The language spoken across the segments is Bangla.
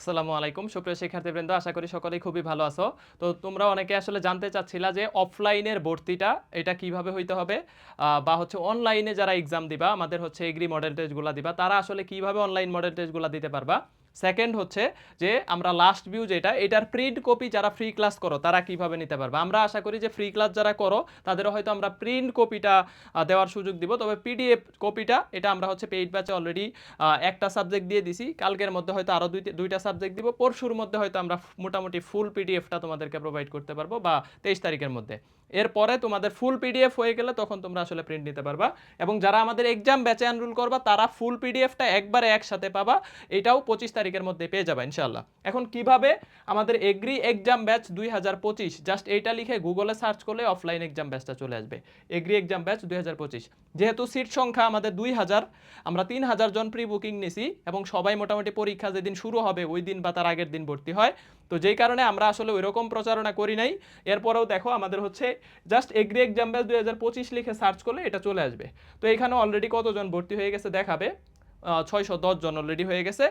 আসসালামু আলাইকুম। সুপ্রিয় শিক্ষার্থীবৃন্দ, আশা করি সকলেই খুবই ভালো আছো। তো তোমরা অনেকে আসলে জানতে চাচ্ছিলা যে অফলাইনের ভর্তিটা, এটা কীভাবে হইতে হবে? বা হচ্ছে অনলাইনে যারা এক্সাম দিবা, আমাদের হচ্ছে এগ্রি মডেল টেস্টগুলো দিবা, তারা আসলে কীভাবে অনলাইন মডেল টেস্টগুলো দিতে পারবা? সেকেন্ড হচ্ছে যে আমরা লাস্ট ভিউ যেটা, এটার প্রিন্ট কপি যারা ফ্রি ক্লাস করো, তারা কীভাবে নিতে পারবে? আমরা আশা করি যে ফ্রি ক্লাস যারা করো তাদের হয়তো আমরা প্রিন্ট কপিটা দেওয়ার সুযোগ দিব। তবে পিডিএফ কপিটা এটা আমরা হচ্ছে পেইড ব্যাচে অলরেডি একটা সাবজেক্ট দিয়ে দিছি। কালকের মধ্যে হয়তো আরও দুই দুইটা সাবজেক্ট দিব। পরশুর মধ্যে হয়তো আমরা মোটামুটি ফুল পিডিএফটা তোমাদেরকে প্রোভাইড করতে পারব, বা তেইশ তারিখের মধ্যে। এরপরে তোমাদের ফুল পিডিএফ হয়ে গেলে তখন তোমরা আসলে প্রিন্ট নিতে পারবা। এবং যারা আমাদের এক্সাম ব্যাচে এনরোল করবা, তারা ফুল পিডিএফটা একবারে একসাথে পাবা। এটাও পঁচিশ তারিখের মধ্যে পেয়ে যাবে ইনশাল্লাহ এখন কীভাবে আমাদের এগ্রি এক্সাম ব্যাচ দুই হাজার পঁচিশ জাস্ট এইটা লিখে গুগলে সার্চ করলে অফলাইন এক্সাম ব্যাচটা চলে আসবে। এগ্রি এক্সাম ব্যাচ দুই হাজার পঁচিশ। যেহেতু সিট সংখ্যা আমাদের দুই হাজার, আমরা তিন হাজার জন প্রি বুকিং নিছি এবং সবাই মোটামুটি পরীক্ষা যেদিন শুরু হবে, ওই দিন বা তার আগের দিন ভর্তি হয়। তো যেই কারণে আমরা আসলে ওই রকম প্রচারণা করি নাই। এরপরেও দেখো আমাদের হচ্ছে জাস্ট এগ্রি এক্সাম ব্যাচ দুই হাজার পঁচিশ লিখে সার্চ করলে এটা চলে আসবে। তো এখানে অলরেডি কতজন ভর্তি হয়ে গেছে দেখাবে। ছয়শো দশ জন অলরেডি হয়ে গেছে।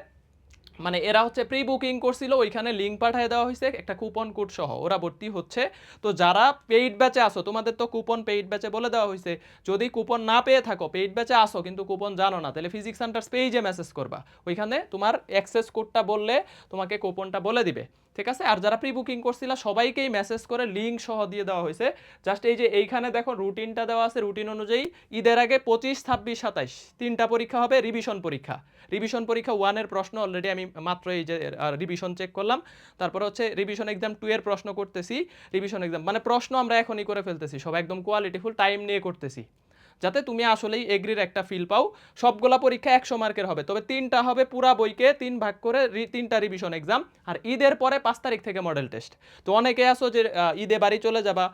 মানে এরা হচ্ছে প্রি বুকিং করছিল, ওইখানে লিঙ্ক পাঠিয়ে দেওয়া হয়েছে, একটা কুপন কোড সহ, ওরা ভর্তি হচ্ছে। তো যারা পেইড ব্যাচে আসো, তোমাদের তো কুপন পেইড ব্যাচে বলে দেওয়া হয়েছে। যদি কুপন না পেয়ে থাকো পেইড ব্যাচে আসো, কিন্তু কুপন জানো না, তাহলে ফিজিক্স সেন্টার পেজে মেসেজ করবা। ওইখানে তোমার অ্যাক্সেস কোডটা বললে তোমাকে কুপনটা বলে দিবে। ঠিক আছে? আর যারা প্রি বুকিং করছিল, সবাইকেই মেসেজ করে লিঙ্ক সহ দিয়ে দেওয়া হয়েছে। জাস্ট এই যে এইখানে দেখো রুটিনটা দেওয়া আছে রুটিন অনুযায়ী ঈদের আগে পঁচিশ, ছাব্বিশ, সাতাইশ, তিনটা পরীক্ষা হবে রিভিশন পরীক্ষা। রিভিশন পরীক্ষা ওয়ানের প্রশ্ন অলরেডি আমি মাত্র এই যে রিভিশন চেক করলাম। তারপর হচ্ছে রিভিশন এক্সাম টু এর প্রশ্ন করতেছি। রিভিশন এক্সাম মানে প্রশ্ন আমরা এখনই করে ফেলতেছি, সব একদম কোয়ালিটিফুল টাইম নিয়ে করতেছি। যাতে তুমি আসলেই এগ্রির একটা ফিল পাও। সবগুলা পরীক্ষা একশো মার্কের হবে। তবে তিনটা হবে পুরা বইকে তিন ভাগ করে তিনটা রিভিশন এক্সাম আর ঈদের পরে পাঁচ তারিখ থেকে মডেল টেস্ট তো অনেকে আসো যে ঈদে বাড়ি চলে যাবা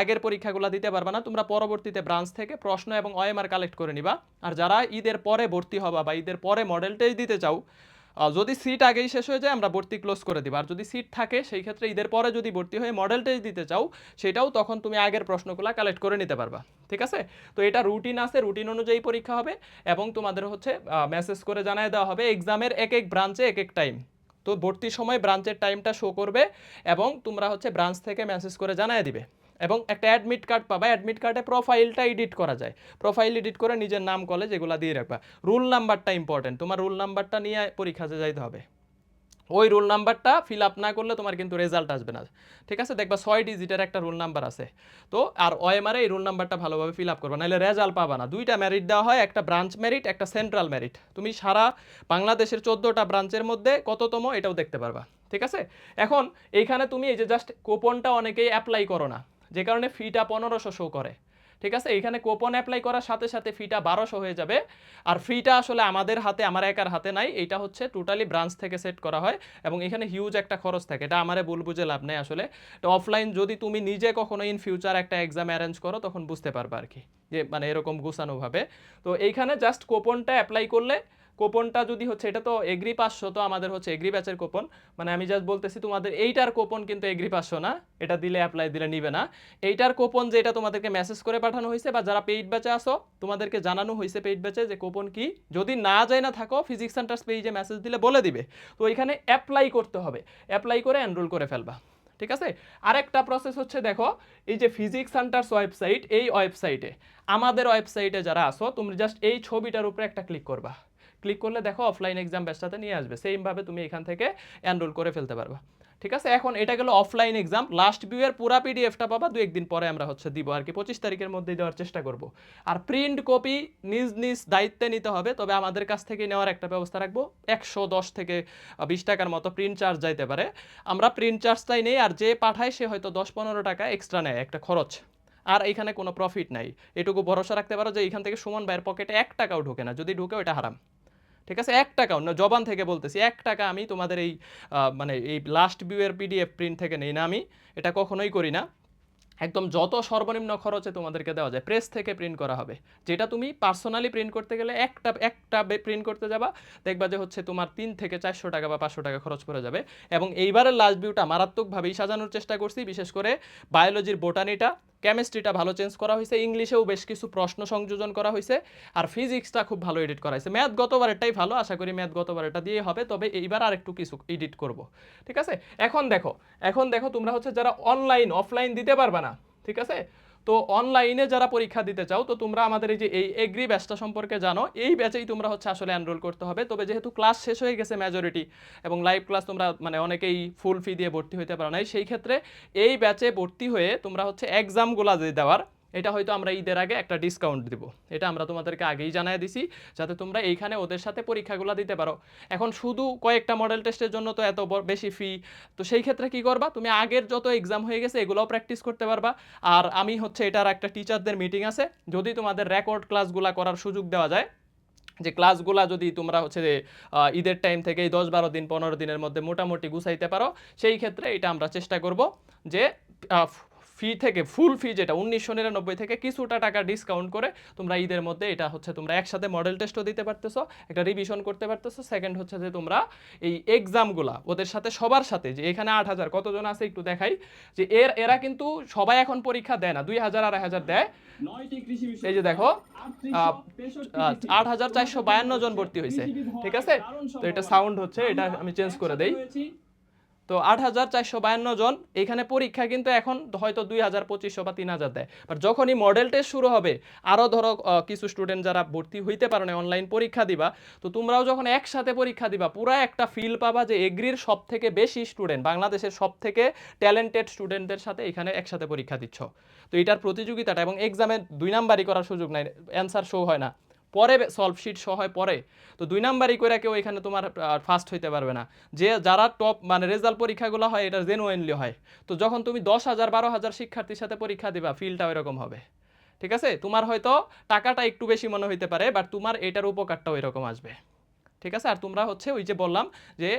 আগের পরীক্ষাগুলো দিতে পারবা না, তোমরা পরবর্তীতে ব্রাঞ্চ থেকে প্রশ্ন এবং ওএমআর কালেক্ট করে নিবা। আর যারা ঈদের পরে ভর্তি হবা বা ঈদের পরে মডেল টেস্ট দিতে চাও যদি সিট আগেই শেষ হয়ে যায়, আমরা ভর্তি ক্লোজ করে দিব। আর যদি সিট থাকে, সেই ক্ষেত্রে ঈদের পরে যদি ভর্তি হয়ে মডেল টেস্ট দিতে চাও, সেটাও তখন তুমি আগের প্রশ্নগুলো কালেক্ট করে নিতে পারবা। ঠিক আছে? তো এটা রুটিন আছে রুটিন অনুযায়ী পরীক্ষা হবে এবং তোমাদের হচ্ছে মেসেজ করে জানায় দেওয়া হবে এক্সামের এক এক ব্রাঞ্চে এক এক টাইম তো ভর্তির সময় ব্রাঞ্চের টাইমটা শো করবে এবং তোমরা হচ্ছে ব্রাঞ্চ থেকে মেসেজ করে জানায় দিবে। এবং একটা অ্যাডমিট কার্ড পাবা অ্যাডমিট কার্ডে প্রোফাইলটা এডিট করা যায়। প্রোফাইল এডিট করে নিজের নাম কলেজ এগুলো দিয়ে রাখবা। রুল নাম্বারটা ইম্পর্টেন্ট তোমার রুল নাম্বারটা নিয়ে পরীক্ষাতে যাইতে হবে। ওই রোল নাম্বারটা ফিল আপ না করলে তোমার কিন্তু রেজাল্ট আসবে না। ঠিক আছে? দেখবা ছয় ডিজিটের একটা রোল নাম্বার আছে। তো, আর ওএমআর এই রোল নাম্বারটা ভালোভাবে ফিল আপ করবে, নাহলে রেজাল্ট পাবা না। দুইটা মেরিট দেওয়া হয়, একটা ব্রাঞ্চ মেরিট একটা সেন্ট্রাল মেরিট তুমি সারা বাংলাদেশের চোদ্দোটা ব্রাঞ্চের মধ্যে কততম এটাও দেখতে পারবা। ঠিক আছে? এখন, এইখানে তুমি এই যে জাস্ট কুপনটা অনেকেই অ্যাপ্লাই করো না। যে কারণে ফিটা পনেরোশো শো করে। ঠিক আছে? এখানে কোপন অ্যাপ্লাই করার সাথে সাথে ফিটা বারোশো হয়ে যাবে। আর ফিটা আসলে আমাদের হাতে, আমার একার হাতে নাই। এটা হচ্ছে টোটালি ব্রাঞ্চ থেকে সেট করা হয় এবং এখানে হিউজ একটা খরচ থাকে। এটা আমারে ভুল বুঝে লাভ নেই আসলে। তো অফলাইন যদি তুমি নিজে কখনো ইন ফিউচার একটা এক্সাম অ্যারেঞ্জ করো, তখন বুঝতে পারবে আর কি যে মানে এরকম গুছানোভাবে। তো এইখানে জাস্ট কোপনটা অ্যাপ্লাই করলে কোপনটা যদি হচ্ছে, এটা তো এগ্রি পাঁচশো, তো আমাদের হচ্ছে এগ্রি ব্যাচের কোপন। মানে আমি জাস্ট বলতেছি তোমাদের এইটার কোপন কিন্তু এগ্রি পাঁচশো না, এটা দিলে অ্যাপ্লাই দিলে নিবে না। এইটার কোপন যেটা তোমাদেরকে মেসেজ করে পাঠানো হয়েছে, বা যারা পেইড ব্যাচে আসো তোমাদেরকে জানানো হয়েছে পেইড ব্যাচে যে কোপন কি, যদি না যায় না থাকো ফিজিক্স সেন্টার পেজে মেসেজ দিলে বলে দিবে। তো এখানে অ্যাপ্লাই করতে হবে। অ্যাপ্লাই করে এনরোল করে ফেলবা। ঠিক আছে? আরেকটা প্রসেস হচ্ছে দেখো, এই যে ফিজিক্স সেন্টার্স ওয়েবসাইট এই ওয়েবসাইটে আমাদের ওয়েবসাইটে যারা আসো তুমি জাস্ট এই ছবিটার উপরে একটা ক্লিক করবা। ক্লিক করলে দেখো অফলাইন এক্সাম ব্যাচটাতে নিয়ে আসবে। সেমভাবে তুমি এখান থেকে এনরোল করে ফেলতে পারবা। ঠিক আছে? এখন এটা গেল অফলাইন এক্সাম লাস্ট ভিউয়ের পুরা পিডিএফটা পাবা। দু একদিন পরে আমরা হচ্ছে দিব। আর কি পঁচিশ তারিখের মধ্যে দেওয়ার চেষ্টা করব। আর প্রিন্ট কপি নিজ নিজ দায়িত্বে নিতে হবে। তবে আমাদের কাছ থেকে নেওয়ার একটা ব্যবস্থা রাখব। একশো দশ থেকে বিশ টাকার মতো প্রিন্ট চার্জ যাইতে পারে। আমরা প্রিন্ট চার্জটাই নেই। আর যে পাঠায় সে হয়তো দশ পনেরো টাকা এক্সট্রা নেয় একটা খরচ। আর এখানে কোনো প্রফিট নাই। এটুকু ভরসা রাখতে পারো যে এখান থেকে সুমন ভাইয়ের পকেটে এক টাকাও ঢোকে না। যদি ঢুকে ওটা হারাম। ঠিক আছে? এক টাকাও না, জবান থেকে বলতেছি, এক টাকা আমি তোমাদের এই মানে এই লাস্ট ভিউয়ের পিডিএফ প্রিন্ট থেকে নেই না আমি, এটা কখনোই করি না। একদম যত সর্বনিম্ন খরচে তোমাদেরকে দেওয়া যায় প্রেস থেকে প্রিন্ট করা হবে। যেটা তুমি পার্সোনালি প্রিন্ট করতে গেলে একটা একটা প্রিন্ট করতে যাবা, দেখবা যে হচ্ছে তোমার তিন থেকে চারশো টাকা বা পাঁচশো টাকা খরচ করে যাবে। এবং এইবারের লাস্ট ভিউটা মারাত্মকভাবেই সাজানোর চেষ্টা করছি, বিশেষ করে বায়োলজির বোটানিটা কেমিস্ট্রিটা ভালো চেঞ্জ করা হয়েছে, ইংলিশেও বেশ কিছু প্রশ্ন সংযোজন করা হয়েছে, আর ফিজিক্সটা খুব ভালো এডিট করা হয়েছে। ম্যাথ গতবারেরটাই ভালো, আশা করি ম্যাথ গতবারেরটা দিয়ে হবে, তবে এইবার আর একটু কিছু এডিট করব। ঠিক আছে? এখন দেখো এখন দেখো তোমরা হচ্ছে যারা অনলাইন অফলাইন দিতে পারবে না, ঠিক আছে? তো অনলাইনে যারা পরীক্ষা দিতে চাও, তো তোমরা আমাদের এই যে এই এগ্রি ব্যাচটা সম্পর্কে জানো, এই ব্যাচেই তোমরা হচ্ছে আসলে এনরোল করতে হবে। তবে যেহেতু ক্লাস শেষ হয়ে গেছে মেজরিটি এবং লাইভ ক্লাস তোমরা মানে অনেকেই ফুল ফি দিয়ে ভর্তি হতে পারো নাই, সেই ক্ষেত্রে এই ব্যাচে ভর্তি হয়ে তোমরা হচ্ছে এক্সামগুলো যে দেওয়ার এটা হয়তো আমরা ঈদের আগে একটা ডিসকাউন্ট দিব। এটা আমরা তোমাদেরকে আগেই জানাই দিছি, যাতে তোমরা এইখানে ওদের সাথে পরীক্ষাগুলো দিতে পারো। এখন শুধু কয়েকটা মডেল টেস্টের জন্য তো এত বেশি ফি তো সেই ক্ষেত্রে কি করবা? তুমি আগের যত এক্সাম হয়ে গেছে, এগুলোও প্র্যাকটিস করতে পারবা। আর আমি হচ্ছে এটার একটা টিচারদের মিটিং আছে। যদি তোমাদের রেকর্ড ক্লাসগুলো করার সুযোগ দেওয়া যায়, যে ক্লাসগুলা যদি তোমরা হচ্ছে ঈদের টাইম থেকে দশ বারো দিন, পনেরো দিনের মধ্যে মোটামুটি গুছাইতে পারো, সেই ক্ষেত্রে এটা আমরা চেষ্টা করব যে ফি থেকে ফুল ফি যেটা উনিশশো নিরানব্বই থেকে কিছুটা টাকা ডিসকাউন্ট করে তোমরা ঈদের মধ্যে এটা হচ্ছে তোমরা একসাথে মডেল টেস্টও দিতে পারতেছো একটা রিভিশন করতে পারতেছো সেকেন্ড হচ্ছে যে তোমরা এই এক্সামগুলা ওদের সাথে সবার সাথে যে এখানে আট হাজার কতজন আছে একটু দেখাই যে এর এরা কিন্তু সবাই এখন পরীক্ষা দেয় না দুই হাজার আড়াই হাজার দেয়। এই যে দেখো আট হাজার চারশো বায়ান্ন জন ভর্তি হয়েছে ঠিক আছে? তো এটা সাউন্ড হচ্ছে এটা আমি চেঞ্জ করে দেই। তো আট হাজার চারশো বায়ান্ন জন, এখানে পরীক্ষা কিন্তু এখন হয়তো দুই হাজার পঁচিশশো বা তিন হাজার দেয়। বাট যখনই মডেল টেস্ট শুরু হবে আরও ধরো কিছু স্টুডেন্ট যারা ভর্তি হইতে পারে না অনলাইন পরীক্ষা দিবা, তো তোমরাও যখন একসাথে পরীক্ষা দিবা, পুরা একটা ফিল পাবা যে এগ্রির সব থেকে বেশি স্টুডেন্ট বাংলাদেশের সব থেকে ট্যালেন্টেড স্টুডেন্টদের সাথে এখানে একসাথে পরীক্ষা দিচ্ছ। তো এটার প্রতিযোগিতাটা এবং এক্সামে দুই নাম্বারই করার সুযোগ নাই অ্যান্সার শো হয় না। পরে সলভ শিট সহ হয় পরে। তো দুই নাম্বারই করে কেউ এখানে তোমার ফার্স্ট হইতে পারবে না। যে যারা টপ মানে রেজাল্ট পরীক্ষাগুলো হয়, এটা জেনুইনলি হয়। তো যখন তুমি দশ হাজার, বারো হাজার শিক্ষার্থীর সাথে পরীক্ষা দিবা ফিলটা এরকম হবে। ঠিক আছে? তোমার হয়তো টাকাটা একটু বেশি মনে হইতে পারে বাট তোমার এটার উপকারটাও এরকম আসবে। ঠিক আছে? আর তোমরা হচ্ছে ওই যে বললাম যে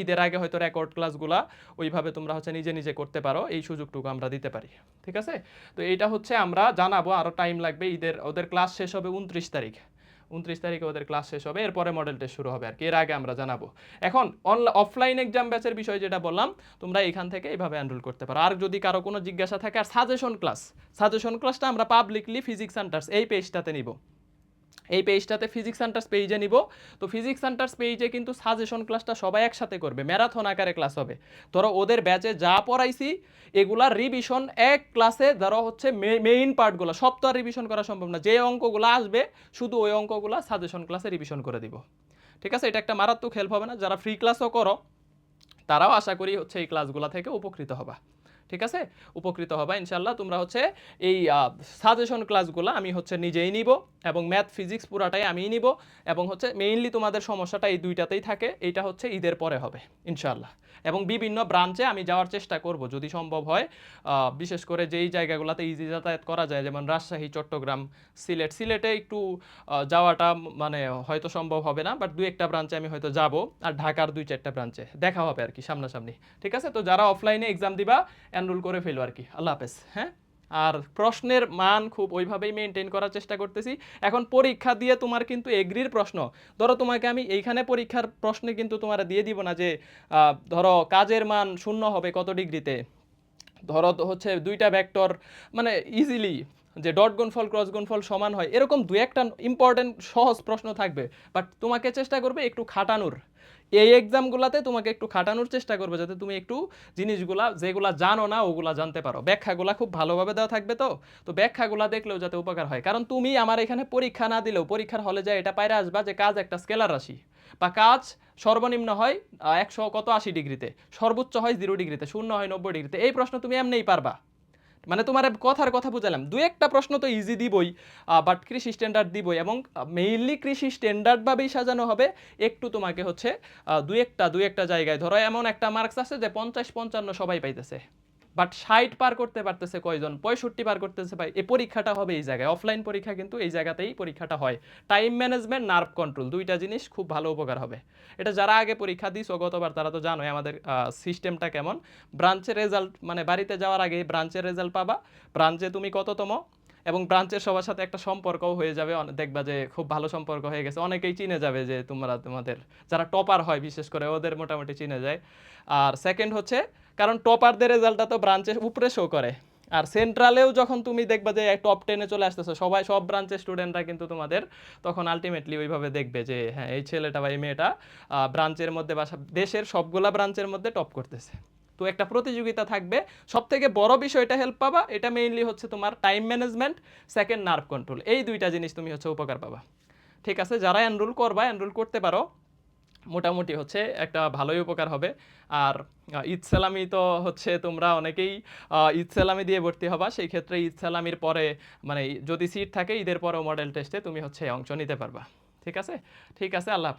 ঈদের আগে হয়তো রেকর্ড ক্লাসগুলা ওইভাবে তোমরা হচ্ছে নিজে নিজে করতে পারো, এই সুযোগটুকু আমরা দিতে পারি। ঠিক আছে? তো এইটা হচ্ছে আমরা জানাব আরও টাইম লাগবে, ঈদের, ওদের ক্লাস শেষ হবে উনত্রিশ তারিখ। উনত্রিশ তারিখে ওদের ক্লাস শেষ হবে, এরপরে মডেল টেস্ট শুরু হবে আর কি এর আগে আমরা জানাব। এখন অফলাইন এক্সাম ব্যাচের বিষয় যেটা বললাম, তোমরা এখান থেকে এইভাবে এনরোল করতে পারো। আর যদি কারও কোনো জিজ্ঞাসা থাকে, আর সাজেশন ক্লাস সাজেশন ক্লাসটা আমরা পাবলিকলি ফিজিক্স সেন্টার্স এই পেজটাতে নিব। এই পেজটাতে ফিজিক্স সেন্টার্স পেজে নিব। তো ফিজিক্স সেন্টার্স পেজে কিন্তু সাজেশন ক্লাসটা সবাই একসাথে করবে। ম্যারাথন আকারে ক্লাস হবে। ধরো ওদের ব্যাচে যা পড়াইছি এগুলার রিভিশন এক ক্লাসে ধরো হচ্ছে মেইন পার্টগুলো সব তো আর রিভিশন করা সম্ভব না। যে অঙ্কগুলো আসবে, শুধু ওই অঙ্কগুলো সাজেশন ক্লাসে রিভিশন করে দিব। ঠিক আছে? এটা একটা মারাত্মক হেল্প হবে না। যারা ফ্রি ক্লাসও করো, তারাও আশা করি হচ্ছে এই ক্লাসগুলো থেকে উপকৃত হবা। ঠিক আছে? উপকৃত হবা ইনশাল্লাহ তোমরা হচ্ছে এই সাজেশন ক্লাসগুলো আমি হচ্ছে নিজেই নিব এবং ম্যাথ ফিজিক্স পুরাটাই আমিই নিব এবং হচ্ছে মেইনলি তোমাদের সমস্যাটা এই দুইটাতেই থাকে। এইটা হচ্ছে ঈদের পরে হবে ইনশাল্লাহ এবং বিভিন্ন ব্রাঞ্চে আমি যাওয়ার চেষ্টা করব। যদি সম্ভব হয় বিশেষ করে যেই জায়গাগুলোতে ইজি যাতায়াত করা যায়, যেমন রাজশাহী, চট্টগ্রাম, সিলেট। সিলেটে একটু যাওয়াটা মানে হয়তো সম্ভব হবে না বাট দুই একটা ব্রাঞ্চে আমি হয়তো যাব। আর ঢাকার দুই চারটা ব্রাঞ্চে দেখা হবে আর কি, সামনাসামনি। ঠিক আছে? তো যারা অফলাইনে এক্সাম দিবা এনরোল করে ফেলো আর কি। আল্লাহ হাফেজ হ্যাঁ? আর প্রশ্নের মান খুব ওইভাবেই মেনটেন করার চেষ্টা করতেছি। এখন পরীক্ষা দিয়ে তোমার কিন্তু এগ্রির প্রশ্ন। ধরো তোমাকে আমি এইখানে পরীক্ষার প্রশ্নে কিন্তু তোমার দিয়ে দিব না যে ধরো কাজের মান শূন্য হবে কত ডিগ্রিতে। ধরো হচ্ছে দুইটা ভেক্টর মানে ইজিলি যে ডট গুণফল ক্রস গুণফল সমান হয়, এরকম দু একটা ইম্পর্টেন্ট সহজ প্রশ্ন থাকবে। বাট তোমাকে চেষ্টা করবে একটু খাটানোর। এই এক্সামগুলোতে তোমাকে একটু খাটানোর চেষ্টা করবে যাতে তুমি একটু জিনিসগুলা যেগুলা জানো না, ওগুলা জানতে পারো। ব্যাখ্যাগুলা খুব ভালোভাবে দেওয়া থাকবে তো? তো ব্যাখ্যাগুলা দেখলেও যাতে উপকার হয়। কারণ তুমি আমার এখানে পরীক্ষা না দিলেও পরীক্ষার হলে যায় এটা পাইরে আসবা যে কাজ একটা স্কেলার রাশি। বা কাজ সর্বনিম্ন হয় একশো কত আশি ডিগ্রিতে, সর্বোচ্চ হয় জিরো ডিগ্রিতে, শূন্য হয় নব্বই ডিগ্রিতে। এই প্রশ্ন তুমি এমনিই পারবা। মানে তোমার কথার কথা বুঝালাম। দু একটা প্রশ্ন তো ইজি দিবই বাট কৃষি স্ট্যান্ডার্ড দিবই এবং মেইনলি কৃষি স্ট্যান্ডার্ডভাবেই সাজানো হবে। একটু তোমাকে হচ্ছে দু একটা দু একটা জায়গায় ধরো, এমন একটা মার্কস আছে যে পঞ্চাশ পঞ্চান্ন সবাই পাইতেছে। বাট ষাট পার করতে পারতেছে কয়জন? পঁয়ষট্টি পার করতেছে ভাই। এই পরীক্ষাটা হবে এই জায়গায়। অফলাইন পরীক্ষা কিন্তু এই জায়গাতেই পরীক্ষাটা হয়। টাইম ম্যানেজমেন্ট নার্ভ কন্ট্রোল দুইটা জিনিস খুব ভালো উপকার হবে। এটা যারা আগে পরীক্ষা দিছো, গতবার তারা তো জানোই আমাদের সিস্টেমটা কেমন। ব্রাঞ্চের রেজাল্ট মানে বাড়িতে যাওয়ার আগে ব্রাঞ্চের রেজাল্ট পাবা। ব্রাঞ্চে তুমি কততম? এবং ব্রাঞ্চের সবার সাথে একটা সম্পর্কও হয়ে যাবে। দেখবা যে খুব ভালো সম্পর্ক হয়ে গেছে। অনেকেই চিনে যাবে যে তোমরা তোমাদের, যারা টপার হয় বিশেষ করে, ওদের মোটামুটি চিনে যায়। আর সেকেন্ড হচ্ছে কারণ টপারদের রেজাল্টটা তো ব্রাঞ্চের উপরে শো করে। আর সেন্ট্রালেও যখন তুমি দেখবা যে টপ টেনে চলে আসতেছো, সবাই, সব ব্রাঞ্চের স্টুডেন্টরা কিন্তু তোমাদের তখন আলটিমেটলি ওইভাবে দেখবে যে হ্যাঁ এই ছেলেটা বা এই মেয়েটা ব্রাঞ্চের মধ্যে বা দেশের সবগুলা ব্রাঞ্চের মধ্যে টপ করতেছে। তো একটা প্রতিযোগিতা থাকবে। সব থেকে বড় বিষয়টা হেল্প পাবা, এটা মেইনলি হচ্ছে তোমার time management second nerve control এই দুইটা জিনিস তুমি হচ্ছে উপকার পাবা। ঠিক আছে? যারা এনরোল করবা এনরোল করতে পারো মোটামুটি হচ্ছে একটা ভালোই উপকার হবে। আর ঈদ সালামি তো হচ্ছে তোমরা অনেকেই ঈদ সালামি দিয়ে ভর্তি হবা। সেই ক্ষেত্রে ঈদ সালামির পরে মানে যদি সিট থাকে, ঈদের পরেও মডেল টেস্টে তুমি হচ্ছে অংশ নিতে পারবা। ঠিক আছে? ঠিক আছে, আল্লাহ হাফেজ।